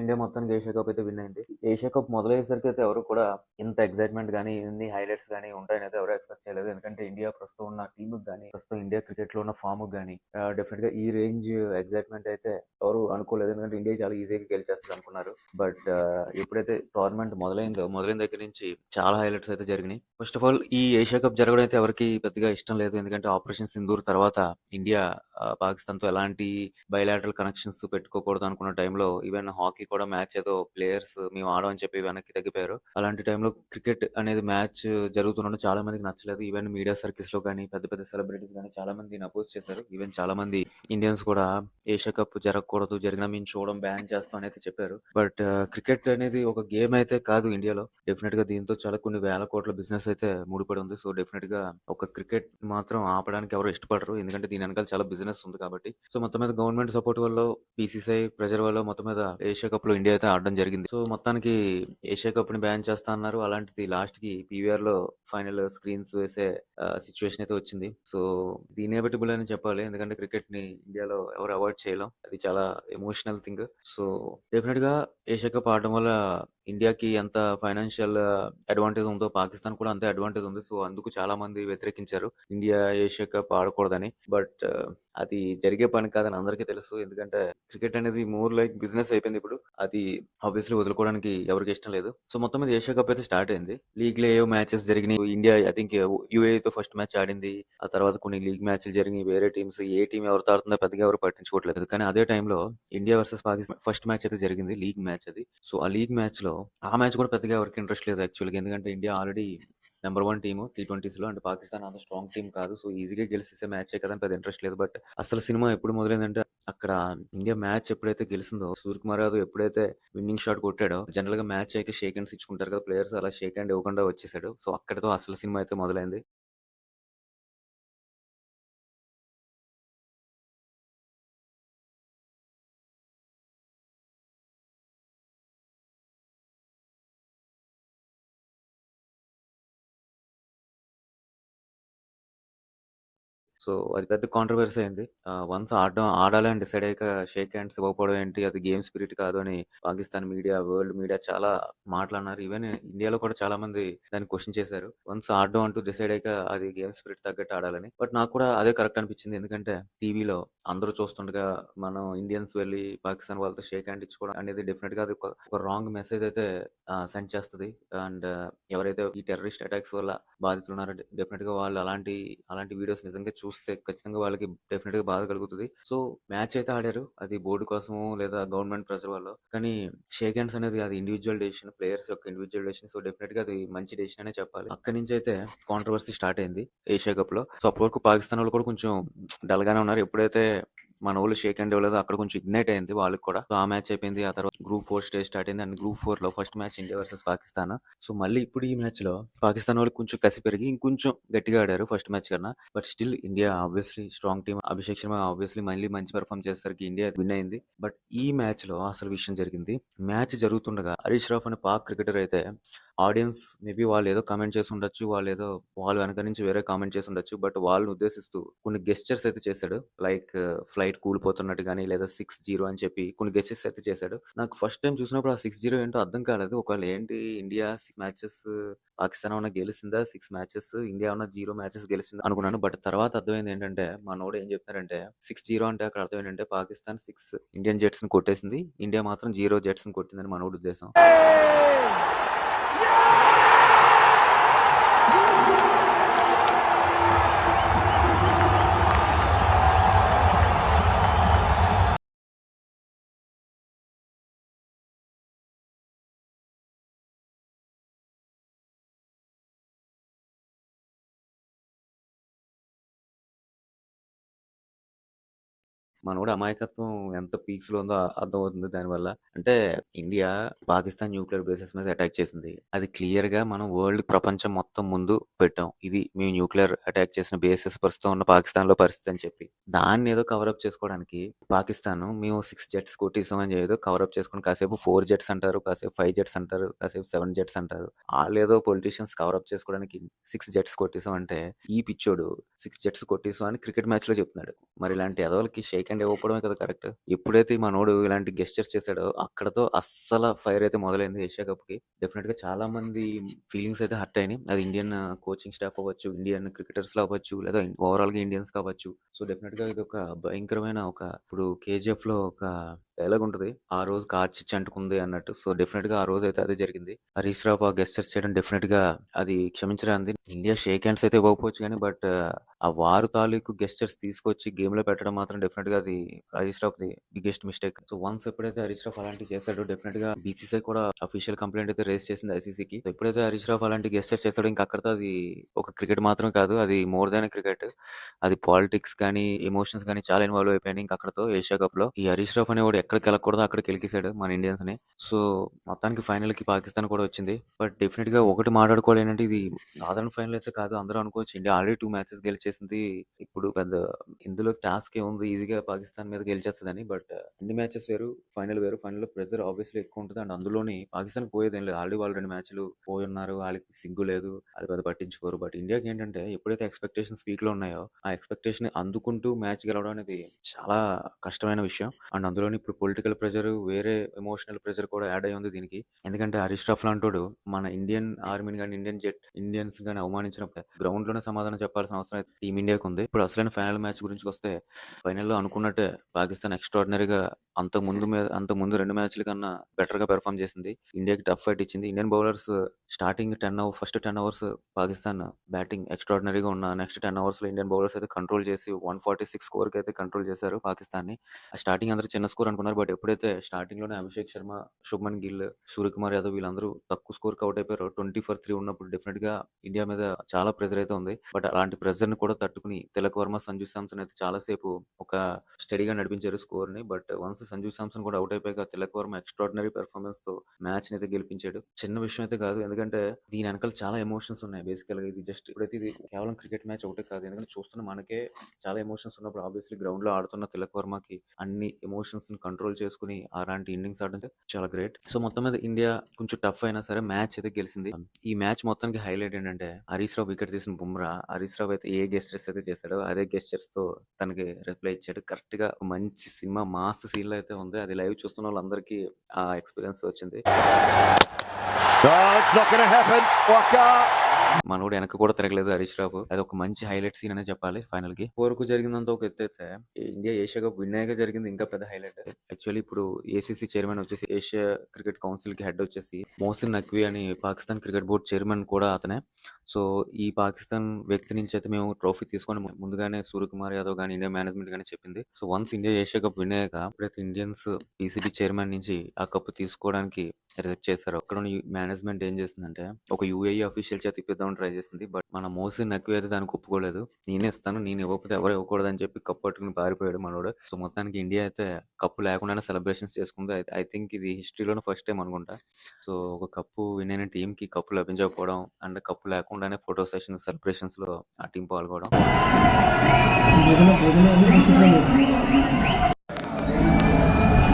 India మొత్తానికి Asia cup అయితే win అయింది. ఏషియా కప్ మొదలయ్యేసరికి అయితే ఎవరు కూడా ఇంత ఎక్సైట్‌మెంట్ కానీ ఇన్ని హైలైట్స్ కానీ ఉంటాయని అయితే ఎవరు ఎక్స్‌పెక్ట్ చేయలేదు. ఎందుకంటే ఇండియా ప్రస్తుతం ఉన్న టీమ్ కానీ ప్రస్తుతం ఇండియా క్రికెట్లో ఉన్న ఫామ్ కానీ డెఫినెట్గా ఈ రేంజ్ ఎక్సైట్‌మెంట్ అయితే ఎవరు అనుకోలేదు. ఎందుకంటే ఇండియా చాలా ఈజీగా గెలిచేస్తుంది అనుకున్నారు. బట్ ఎప్పుడైతే టోర్నమెంట్ మొదలైందో, మొదలైన దగ్గర నుంచి చాలా హైలైట్స్ అయితే జరిగినాయి. ఫస్ట్ ఆఫ్ ఆల్ ఈ ఏషియా కప్ జరగడం అయితే ఎవరికి పెద్దగా ఇష్టం లేదు. ఎందుకంటే ఆపరేషన్ సింధూర్ తర్వాత ఇండియా పాకిస్తాన్‌తో ఎలాంటి బయలాటరల్ కనెక్షన్స్ పెట్టుకోకూడదు అనుకున్న టైంలో ఈవెన్ హాకీ కూడా మ్యాచ్ ఏదో ప్లేయర్స్ మేము ఆడమని చెప్పి వెనక్కి తగ్గిపోయారు. అలాంటి టైంలో క్రికెట్ అనేది మ్యాచ్ జరుగుతుండడం చాలా మందికి నచ్చలేదు. ఈవెన్ మీడియా సర్కిల్స్‌లో కానీ పెద్ద పెద్ద సెలబ్రిటీస్ కానీ చాలా మంది అపోజ్ చేశారు. ఈవెన్ చాలా మంది ఇండియన్స్ కూడా ఏషియా కప్ జరగకూడదు. జరిగినా మేము చూడడం బ్యాన్ చేస్తాం అనేది చెప్పారు. బట్ క్రికెట్ అనేది ఒక గేమ్ అయితే కాదు ఇండియాలో. డెఫినెట్గా దీంతో చాలా కొన్ని వేల కోట్ల బిజినెస్ అయితే ముడిపడి ఉంది. సో డెఫినెట్గా ఒక క్రికెట్ మాత్రం ఆపడానికి ఎవరు ఇష్టపడరు. ఎందుకంటే దీని వెనకాల చాలా బిజినెస్ ఉంది కాబట్టి. సో మొత్తం మీద గవర్నమెంట్ సపోర్ట్ వల్ల బీసీసీఐ ప్రెజర్ వల్ల మొత్తం మీద ఏషియా కప్లో ఇండియా అయితే ఆడడం జరిగింది. సో మొత్తానికి ఏషియా కప్ని బ్యాన్ చేస్తా అన్నారు. అలాంటిది లాస్ట్కి పీవీఆర్లో ఫైనల్ స్క్రీన్స్ వేసే సిచ్యువేషన్ అయితే వచ్చింది. సో ఇది ఇన్‌ఎవిటబుల్ అని చెప్పాలి. ఎందుకంటే క్రికెట్ని ఇండియాలో ఎవరు అవాయిడ్ చేయలేం. అది చాలా ఎమోషనల్ థింగ్. సో డెఫినెట్గా ఏషియా కప్ ఆడడం వల్ల ఇండియాకి ఎంత ఫైనాన్షియల్ అడ్వాంటేజ్ ఉందో పాకిస్తాన్ కూడా అంతే అడ్వాంటేజ్ ఉంది. సో అందుకు చాలా మంది వ్యతిరేకించారు. ఇండియా ఏషియా కప్ ఆడకూడదని. బట్ అది జరిగే పని కాదని అందరికీ తెలుసు. ఎందుకంటే క్రికెట్ అనేది మోర్ లైక్ బిజినెస్ అయిపోయింది ఇప్పుడు. అది ఆబ్వియస్‌లీ వదులుకోవడానికి ఎవరికి ఇష్టం లేదు. సో మొత్తం మీద ఏషియా కప్ అయితే స్టార్ట్ అయింది. లీగ్లో ఏవో మ్యాచెస్ జరిగినాయి. ఇండియా ఐ థింక్ యూఏఈతో ఫస్ట్ మ్యాచ్ ఆడింది. ఆ తర్వాత కొన్ని లీగ్ మ్యాచ్‌లు జరిగినాయి. వేరే టీమ్స్ ఏ టీం ఎవరితో తాడుతుందో పెద్దగా ఎవరు పట్టించుకోవట్లేదు. కానీ అదే టైంలో India versus Pakistan first match అయితే జరిగింది. లీగ్ మ్యాచ్ అది. సో ఆ లీగ్ మ్యాచ్లో ఆ మ్యాచ్ కూడా పెద్దగా ఎవరికీ ఇంట్రెస్ట్ లేదు యాక్చువల్‌గా. ఎందుకంటే India already number one team T ట్వంటీస్లో and Pakistan అంత స్ట్రాంగ్ టీం కాదు. సో ఈజీగా గెలిచేసే మ్యాచే కదా పెద్ద ఇంట్రెస్ట్ లేదు. బట్ అసలు సినిమా ఎప్పుడు మొదలైందంటే అక్కడ ఇండియా మ్యాచ్ ఎప్పుడైతే గెలిసిందో సూర్యకుమార్ యాదవ్ ఎప్పుడైతే విన్నింగ్ షాట్ కొట్టాడో జనరల్‌గా మ్యాచ్ అయితే షేక్ హ్యాండ్స్ ఇచ్చుకుంటారు కదా ప్లేయర్స్. అలా షేక్ హ్యాండ్ ఇవ్వకుండా వచ్చేసాడు. సో అక్కడతో అసలు సినిమా అయితే మొదలైంది. సో అది పెద్ద కాంట్రవర్సీ అయింది. వన్స్ ఆడడం ఆడాలి అని డిసైడ్ అయ్యాక షేక్ హ్యాండ్స్ ఇవ్వకపోవడం ఏంటి? అది గేమ్ స్పిరిట్ కాదు అని పాకిస్తాన్ మీడియా, వరల్డ్ మీడియా చాలా మాట్లాడినారు ఈవెన్ ఇండియాలో కూడా చాలా మంది దాన్ని క్వశ్చన్ చేశారు. వన్స్ ఆడడం అంటూ డిసైడ్ అయ్యాక అది గేమ్ స్పిరిట్ తగ్గట్టు ఆడాలని. బట్ నాకు కూడా అదే కరెక్ట్ అనిపించింది. ఎందుకంటే టీవీలో అందరూ చూస్తుండగా మనం ఇండియన్స్ వెళ్ళి పాకిస్తాన్ వాళ్ళతో షేక్ హ్యాండ్ ఇచ్చుకోవడం అనేది డెఫినెట్గా అది ఒక రాంగ్ మెసేజ్ అయితే సెండ్ చేస్తుంది అండ్ ఎవరైతే ఈ టెర్రరిస్ట్ అటాక్స్ వల్ల బాధితులు ఉన్నారో డెఫినిట్‌గా వాళ్ళు అలాంటి అలాంటి వీడియోస్ నిజంగా చూ చూస్తే ఖచ్చితంగా వాళ్ళకి డెఫినెట్గా బాధ కలుగుతుంది సో మ్యాచ్ అయితే ఆడారు. అది బోర్డు కోసము లేదా గవర్నమెంట్ ప్రెషర్ వల్ల కానీ షేక్ హ్యాండ్స్ అనేది అది ఇండివిజువల్ డెసిషన్. ప్లేయర్స్ యొక్క ఇండివిజువల్ డెసిషన్. సో డెఫినిట్‌గా అది మంచి డెసిషన్ అనే చెప్పాలి. అక్కడి నుంచి అయితే కాంట్రవర్సీ స్టార్ట్ అయింది ఏషియా కప్లో సో అప్పటి వరకు పాకిస్తాన్ వాళ్ళు కూడా కొంచెం డల్ గానే ఉన్నారు. ఎప్పుడైతే మన మనోళ్ళు షేక్ అండ్ ఇవ్వలేదో అక్కడ కొంచెం ఇగ్నైట్ అయింది వాళ్ళకి కూడా. సో ఆ మ్యాచ్ అయిపోయింది. ఆ తర్వాత గ్రూప్ ఫోర్ స్టేజ్ స్టార్ట్ అయింది. And group 4లో first match India versus Pakistan. So మళ్ళీ ఇప్పుడు ఈ మ్యాచ్లో పాకిస్తాన్ వాళ్ళు కొంచెం కసి పెరిగి ఇంకొంచెం గట్టిగా ఆడారు ఫస్ట్ మ్యాచ్ కన్నా. But still India obviously strong team. Abhishek Sharma obviously మళ్ళీ మంచి పెర్ఫార్మ్ చేసేసరికి ఇండియా విన్ అయింది. బట్ ఈ మ్యాచ్లో అసలు విషయం జరిగింది. మ్యాచ్ జరుగుతుండగా హరీష్ రాఫ్ అనే పాక్ క్రికెటర్ అయితే ఆడియన్స్ మేబీ వాళ్ళు ఏదో కామెంట్ చేసి ఉండొచ్చు. వాళ్ళు ఏదో వాళ్ళ వెనక నుంచి వేరే కామెంట్ చేసి ఉండొచ్చు. బట్ వాళ్ళని ఉద్దేశిస్తూ కొన్ని గెస్చర్స్ అయితే చేశాడు. లైక్ ఫ్లైట్ కూలిపోతున్నట్టు కానీ లేదా 6-0 అని చెప్పి కొన్ని గెస్చర్స్ అయితే చేశాడు. నాకు ఫస్ట్ టైం చూసినప్పుడు ఆ 6-0 ఏంటో అర్థం కాలేదు. ఒకవేళ ఏంటి ఇండియా సిక్స్ మ్యాచెస్ పాకిస్తాన్ ఉన్న గెలిసిందా? సిక్స్ మ్యాచెస్ ఇండియా ఉన్న జీరో మ్యాచెస్ గెలిచిందా అనుకున్నాను. బట్ తర్వాత అర్థమైంది ఏంటంటే మనోడు ఏం చెప్పారంటే 6-0 అంటే అక్కడ అర్థం ఏంటంటే పాకిస్తాన్ సిక్స్ ఇండియన్ జెట్స్‌ని కొట్టేసింది. ఇండియా మాత్రం జీరో జెట్స్ని కొట్టిందని మనోడి ఉద్దేశం. Yeah! మనోడు అమాయకత్వం ఎంత పీక్స్లో ఉందో అర్థమవుతుంది దానివల్ల. అంటే ఇండియా పాకిస్తాన్ న్యూక్లియర్ బేసెస్ మీద అటాక్ చేసింది. అది క్లియర్గా మనం వరల్డ్ ప్రపంచం మొత్తం ముందు పెట్టాం. ఇది మేము న్యూక్లియర్ అటాక్ చేసిన బేసెస్ ప్రస్తుతం ఉన్న పాకిస్తాన్లో పరిస్థితి అని చెప్పి. దాన్ని ఏదో కవరప్ చేసుకోవడానికి పాకిస్తాన్ మేము సిక్స్ జెట్స్ కొట్టిస్తామని అని ఏదో కవరప్ చేసుకుని కాసేపు ఫోర్ జెట్స్ అంటారు. కాసేపు ఫైవ్ జెట్స్ అంటారు. కాసేపు సెవెన్ జెట్స్ అంటారు. ఆళ్ళేదో పొలిటీషియన్స్ కవర్ చేసుకోవడానికి సిక్స్ జెట్స్ కొట్టేసాం అంటే ఈ పిచ్చోడు సిక్స్ జెట్స్ కొట్టేసాం అని క్రికెట్ మ్యాచ్లో చెప్తున్నాడు. మరి ఇలాంటి ఎదవలకి షేక్ సెకండ్ ఇవ్వకపోవడమే కదా కరెక్ట్ ఎప్పుడైతే మనోడు ఇలాంటి గెస్టర్స్ చేశాడో అక్కడతో అస్సలు ఫైర్ అయితే మొదలైంది ఏషియా కప్కి. డెఫినెట్గా చాలా మంది ఫీలింగ్స్ అయితే హర్ట్ అయినాయి. అది ఇండియన్ కోచింగ్ స్టాఫ్ అవ్వచ్చు ఇండియన్ క్రికెటర్స్లో అవ్వచ్చు లేదా ఓవరాల్గా ఇండియన్స్ కావచ్చు. సో డెఫినెట్గా ఇది ఒక భయంకరమైన ఒక ఇప్పుడు కేజీఎఫ్లో ఒక డైలాగ్ ఉంటది ఆ రోజు కార్చిచ్చి అంటుకుంది అన్నట్టు. సో డెఫినెట్గా ఆ రోజు అయితే అదే జరిగింది. హరీష్ రావు ఆ గెస్టర్స్ చేయడం డెఫినెట్గా అది. క్షమించరాంది ఇండియా షేక్ హ్యాండ్స్ అయితే ఇవ్వకపోవచ్చు కానీ బట్ ఆ వారు తాలూకు గెస్టర్స్ తీసుకొచ్చి గేమ్లో పెట్టడం మాత్రం డెఫినెట్గా అది Harish Rao the biggest mistake. So once ఎప్పుడైతే హరీష్ రావు అలాంటి చేశాడో డెఫినెట్గా బీసీసీ కూడా అఫీషియల్ కంప్లైంట్ అయితే రేస్ చేసింది ఐసీసీకి. ఎప్పుడైతే హరీష్ రావు అలాంటి గెస్టర్స్ చేశాడో ఇంకా అక్కడతో అది ఒక క్రికెట్ మాత్రం కాదు అది మోర్ దాన్ క్రికెట్. అది పాలిటిక్స్ కానీ ఎమోషన్స్ కానీ చాలా ఇన్వాల్వ్ అయిపోయినాయి ఇంకా అక్కడతో ఏషియా కప్లో ఈ హరీష్ రావు అనేవాడు ఎక్కడికి వెళ్ళకూడదు అక్కడికి వెళ్ళేసాడు మన ఇండియన్స్ని సో మొత్తానికి ఫైనల్కి పాకిస్తాన్ కూడా వచ్చింది. బట్ డెఫినెట్గా ఒకటి మాట్లాడుకోవాలి ఏంటంటే ఇది సాధారణ ఫైనల్ అయితే కాదు అందరూ అనుకోవచ్చు. ఇండియా ఆల్రెడీ టూ మ్యాచెస్ గెలిచేసింది. ఇప్పుడు పెద్ద ఇందులో టాస్క్ ఏముంది? ఈజీగా పాకిస్తాన్ మీద గెలిచేస్తుందని. బట్ అన్ని మ్యాచెస్ వేరు ఫైనల్ వేరు. ఫైనల్లో ప్రెజర్ ఆబ్వియస్లీ ఎక్కువ ఉంటుంది. అండ్ అందులోని పాకిస్తాన్ పోయేది ఏం లేదు. ఆల్రెడీ వాళ్ళు రెండు మ్యాచ్లు పోయి ఉన్నారు వాళ్ళకి సిగ్గు లేదు. వాళ్ళు పెద్ద పట్టించుకోరు. బట్ ఇండియాకి ఏంటంటే ఎప్పుడైతే ఎక్స్పెక్టేషన్స్ స్పీక్లో ఉన్నాయో ఆ ఎక్స్పెక్టేషన్ అందుకుంటూ మ్యాచ్ గెలవడం అనేది చాలా కష్టమైన విషయం. అండ్ అందులోని ఇప్పుడు పొలిటికల్ ప్రెషర్ వేరే ఎమోషనల్ ప్రెషర్ కూడా యాడ్ అయ్యి ఉంది దీనికి. ఎందుకంటే హరీష్ రాఫ్ లాంటోడు మన ఇండియన్ ఆర్మీని కానీ ఇండియన్ జెట్ ఇండియన్స్ కానీ అవమానించినప్పుడు గ్రౌండ్లోనే సమాధానం చెప్పాల్సిన అవసరం అయితే టీమ్ ఉంది. ఇప్పుడు అసలైన ఫైనల్ మ్యాచ్ గురించి వస్తే ఫైనల్లో అనుకున్నట్టే పాకిస్తాన్ ఎక్స్ట్రాడినరీగా అంత ముందు మీద అంత ముందు రెండు మ్యాచ్ల కన్నా బెటర్గా పెర్ఫామ్ చేసింది. ఇండియాకి టఫ్ ఫైట్ ఇచ్చింది. Indian bowlers starting ten over first ten overs Pakistan batting ఎక్స్ట్రాడినరీగా ఉన్న నెక్స్ట్ టెన్ అవర్స్లో ఇండియన్ బౌలర్స్ అయితే కంట్రోల్ చేసి వన్ ఫార్టీ సిక్స్ స్కోర్కి అయితే కంట్రోల్ చేశారు పాకిస్తాన్ని స్టార్టింగ్ అందరూ చిన్న స్కోర్ అనుకున్నారు. బట్ ఎప్పుడైతే స్టార్టింగ్లోనే అభిషేక్ శర్మ శుభ్మన్ గిల్ సూర్యకుమార్ యాదవ్ వీళ్ళందరూ తక్కువ స్కోర్కి అవుట్ అయిపోయారు. ట్వంటీ ఫర్ త్రీ ఉన్నప్పుడు డెఫినెట్గా ఇండియా మీద చాలా ప్రెజర్ అయితే ఉంది. బట్ అలాంటి ప్రెజర్ని కూడా తట్టుకుని తిలక్ వర్మ సంజు శాంసన్ అయితే చాలా సేపు ఒక స్టడీగా నడిపించారు స్కోర్ని. బట్ వన్స్ సంజు శాంసన్ కూడా అవుట్ అయిపోయాక తిలక్ వర్మ ఎక్స్ట్రాడినరీ పెర్ఫార్మెన్స్తో మ్యాచ్ అయితే గెలిపించాడు. చిన్న విషయం అయితే కాదు. ఎందుకంటే దీని వెనకాల చాలా ఎమోషన్స్ ఉన్నాయి. బేసికల్గా ఇది జస్ట్ ఇప్పుడైతే ఇది కేవలం క్రికెట్ మ్యాచ్ ఒకటే కాదు. ఎందుకంటే చూస్తున్న మనకే చాలా ఎమోషన్స్ ఉన్నప్పుడు ఆబ్వియస్లీ గ్రౌండ్లో ఆడుతున్న తిలక్ వర్మకి అన్ని ఎమోషన్స్ని కంట్రోల్ చేసుకుని అలాంటి ఇన్నింగ్స్ ఆడంటే చాలా గ్రేట్ సో మొత్తం మీద ఇండియా కొంచెం టఫ్ అయినా సరే మ్యాచ్ అయితే గెలిచింది. ఈ మ్యాచ్ మొత్తానికి హైలైట్ ఏంటంటే హరీష్ రావు వికెట్ తీసిన బుమ్రా. హరీష్ రావు అయితే ఏ గెస్టర్స్ అయితే చేశాడో అదే గెస్టర్స్తో తనకి రిప్లై ఇచ్చాడు. కరెక్ట్గా మంచి సినిమా మాస్ సీన్ అయితే ఉంది. అది లైవ్ చూస్తున్న వాళ్ళందరికీ ఆ ఎక్స్పీరియన్స్ వచ్చింది. మనోడు వెనక కూడా తిరగలేదు హరీష్ రావు. అది ఒక మంచి హైలైట్ సీన్ అనే చెప్పాలి ఫైనల్కి. వరకు జరిగిందంతా ఒక ఎత్తు అయితే ఇండియా ఏషియా కప్ విన్ అయ్యాక జరిగింది ఇంకా పెద్ద హైలైట్ యాక్చువల్లీ ఇప్పుడు ఏసీసీ చైర్మన్ వచ్చేసి ఏషియా క్రికెట్ కౌన్సిల్కి హెడ్ వచ్చేసి మోసిన్ నక్వీ అని పాకిస్తాన్ క్రికెట్ బోర్డ్ చైర్మన్ కూడా అతనే. సో ఈ పాకిస్తాన్ వ్యక్తి నుంచి అయితే మేము ట్రోఫీ తీసుకొని ముందుగానే సూర్యకుమార్ యాదవ్ కానీ ఇండియా మేనేజ్మెంట్ కానీ చెప్పింది. So once India Asia cup win అయ్యాక ఇప్పుడైతే ఇండియన్స్ పీసీబీ చైర్మన్ నుంచి ఆ కప్ తీసుకోవడానికి రిజెక్ట్ చేశారు. అక్కడ మేనేజ్మెంట్ ఏం చేస్తుందంటే ఒక యూఏఈ అఫీషియల్ చేత ఇప్పిద్దామని ట్రై చేస్తుంది. బట్ మన మోసిన్ నక్వి అయితే దానికి ఒప్పుకోలేదు. నేనే ఇస్తాను నేను ఇవ్వకపోతే ఎవరు ఇవ్వకూడదు అని చెప్పి కప్పు పట్టుకుని పారిపోయాడు మనోడు. సో మొత్తానికి ఇండియా అయితే కప్పు లేకుండానే సెలబ్రేషన్స్ చేసుకుంది. ఐ థింక్ ఇది హిస్టరీలోనే ఫస్ట్ టైం అనుకుంటా. సో ఒక కప్పు విన్ అయిన టీం కి కప్పు లభించకపోవడం అండ్ కప్పు లేకుండానే ఫోటో సెషన్ సెలబ్రేషన్స్లో ఆ టీం పాల్గొనడం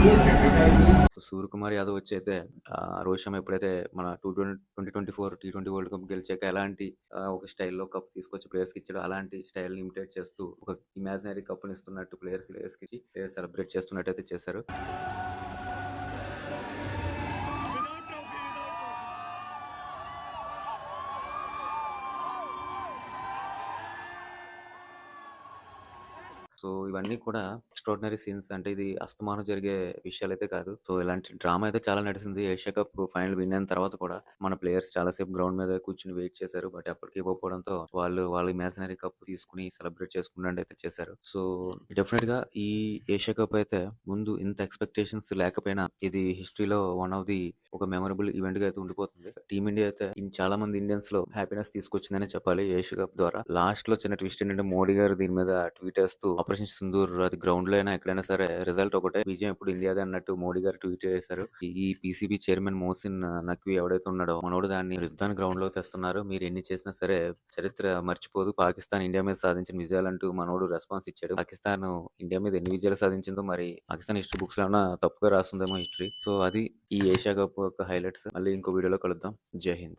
సూర్యకుమార్ యాదవ్ వచ్చి అయితే ఆ, రోహిత్ శర్మ ఎప్పుడైతే మన two twenty twenty twenty four T twenty world cup గెలిచాక ఎలాంటి ఒక స్టైల్లో కప్ తీసుకొచ్చి ప్లేయర్స్కి ఇచ్చాడు అలాంటి స్టైల్ ఇమిటేట్ చేస్తూ ఒక ఇమాజినరీ కప్ ఇస్తున్నట్టు ప్లేయర్స్ ప్లేయర్స్కి ఇచ్చి ప్లేయర్స్ సెలబ్రేట్ చేస్తున్నట్టు అయితే చేశారు. సో ఇవన్నీ కూడా ఎక్స్ట్రాడినరీ సీన్స్ అంటే ఇది అస్తమానం జరిగే విషయాలు అయితే కాదు. సో ఇలాంటి డ్రామా అయితే చాలా నడిచింది ఏషియా కప్ ఫైనల్ విన్ అయిన తర్వాత కూడా మన ప్లేయర్స్ చాలా సేపు గ్రౌండ్ మీద కూర్చుని వెయిట్ చేశారు. బట్ అప్పటికి ఇవ్వకపోవడంతో వాళ్ళు వాళ్ళ ఇమాజినరీ కప్ తీసుకుని సెలబ్రేట్ చేసుకున్నట్టు అయితే చేశారు. సో డెఫినెట్గా ఈ ఏషియా కప్ అయితే ముందు ఇంత ఎక్స్పెక్టేషన్స్ లేకపోయినా ఇది హిస్టరీలో వన్ ఆఫ్ ది ఒక మెమరబుల్ ఈవెంట్గా అయితే ఉండిపోతుంది. టీమిండియా అయితే చాలా మంది ఇండియన్స్లో హ్యాపీనెస్ తీసుకొచ్చిందనే చెప్పాలి. ఏషియా కప్ ద్వారా లాస్ట్లో చిన్న ట్విస్ట్ ఏంటంటే మోడీ గారు దీని మీద ట్వీట్ వేస్తూ ఆపరేషన్ సింధూర్ అది గ్రౌండ్లో అయినా ఎక్కడైనా సరే రిజల్ట్ ఒకటే. విజయం ఇప్పుడు ఇండియాదే అన్నట్టు మోడీ గారు ట్వీట్ చేశారు. ఈ- పీసీబీ చైర్మన్ మోసిన్ నక్వి ఎవడైతే ఉన్నాడో మనోడు దాన్ని యుద్ధాన్ని గ్రౌండ్లో తెస్తున్నారు. మీరు ఎన్ని చేసినా సరే చరిత్ర మర్చిపోదు. పాకిస్తాన్ ఇండియా మీద సాధించిన విజయాలంటూ మనోడు రెస్పాన్స్ ఇచ్చాడు. పాకిస్తాన్ ఇండియా మీద ఎన్ని విజయాలు సాధించిందో మరి పాకిస్తాన్ హిస్టరీ బుక్స్లో తప్పుగా రాస్తుందేమో హిస్టరీ. సో అది ఈ ఏషియా కప్ యొక్క హైలైట్స్. మళ్ళీ ఇంకో వీడియోలో కలుద్దాం. జై హింద్.